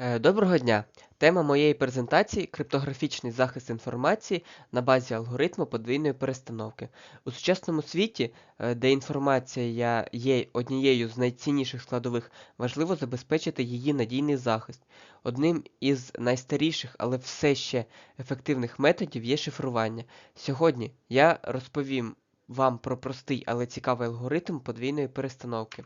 Е, Доброго дня! Тема моєї презентації криптографічний захист інформації на базі алгоритму подвійної перестановки. У сучасному світі, е, де інформація є однією з найцінніших складових, важливо забезпечити її надійний захист. Одним із найстаріших, але все ще ефективних методів є шифрування. Сьогодні я розповім вам про простий, але цікавий алгоритм подвійної перестановки.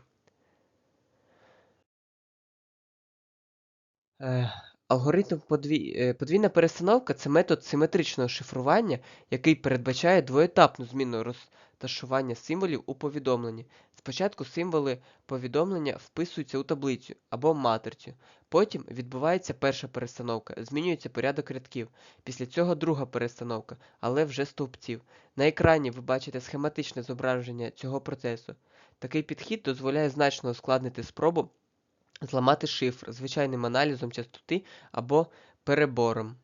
Алгоритм подвій... е, подвійна перестановка це метод симетричного шифрування, який передбачає двоетапну зміну розташування символів у повідомленні. Спочатку символи повідомлення вписуються у таблицю або матрицю. Потім відбувається перша перестановка, змінюється порядок рядків. Після цього друга перестановка, але вже стовпців. На екрані ви бачите схематичне зображення цього процесу. Такий підхід дозволяє значно ускладнити спробу зламати шифр звичайним аналізом частоти або перебором.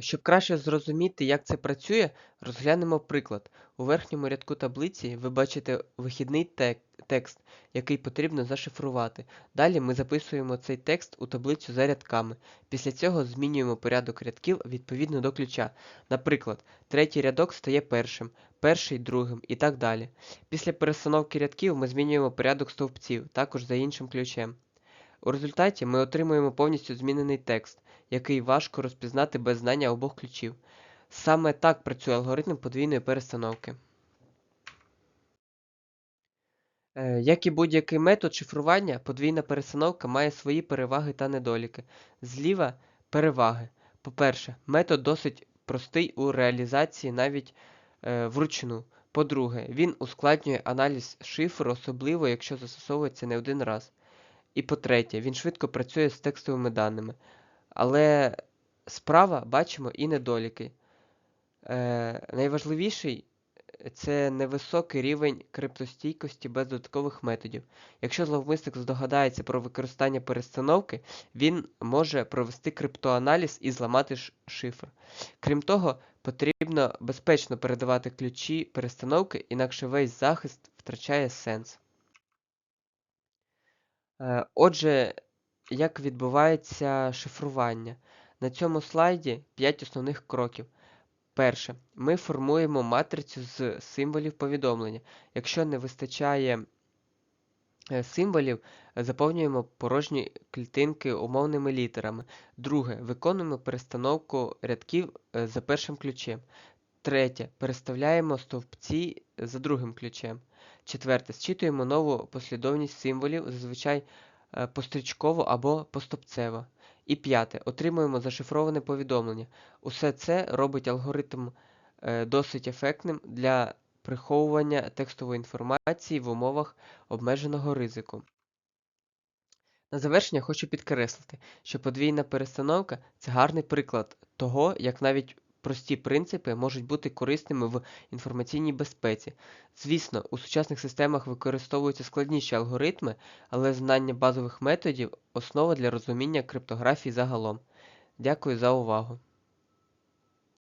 Щоб краще зрозуміти, як це працює, розглянемо приклад. У верхньому рядку таблиці ви бачите вихідний тек- текст, який потрібно зашифрувати. Далі ми записуємо цей текст у таблицю за рядками. Після цього змінюємо порядок рядків відповідно до ключа. Наприклад, третій рядок стає першим, перший другим і так далі. Після перестановки рядків ми змінюємо порядок стовпців, також за іншим ключем. У результаті ми отримуємо повністю змінений текст, який важко розпізнати без знання обох ключів. Саме так працює алгоритм подвійної перестановки. Е, Як і будь-який метод шифрування, подвійна перестановка має свої переваги та недоліки. Зліва переваги. По-перше, метод досить простий у реалізації навіть е, вручну. По-друге, він ускладнює аналіз шифру, особливо якщо застосовується не один раз. І по-третє, він швидко працює з текстовими даними. Але справа бачимо і недоліки. Е, найважливіший це невисокий рівень криптостійкості без додаткових методів. Якщо зловмисник здогадається про використання перестановки, він може провести криптоаналіз і зламати шифр. Крім того, потрібно безпечно передавати ключі перестановки, інакше весь захист втрачає сенс. Е, Отже, як відбувається шифрування? На цьому слайді 5 основних кроків. Перше. Ми формуємо матрицю з символів повідомлення. Якщо не вистачає е, символів, заповнюємо порожні клітинки умовними літерами. Друге. Виконуємо перестановку рядків е, за першим ключем. Третє. Переставляємо стовпці за другим ключем. Четверте. Зчитуємо нову послідовність символів, зазвичай е, пострічково або постопцево. І п'яте. Отримуємо зашифроване повідомлення. Усе це робить алгоритм е, досить ефектним для приховування текстової інформації в умовах обмеженого ризику. На завершення хочу підкреслити, що подвійна перестановка це гарний приклад того, як навіть прості принципи можуть бути корисними в інформаційній безпеці. Звісно, у сучасних системах використовуються складніші алгоритми, але знання базових методів основа для розуміння криптографії загалом. Дякую за увагу.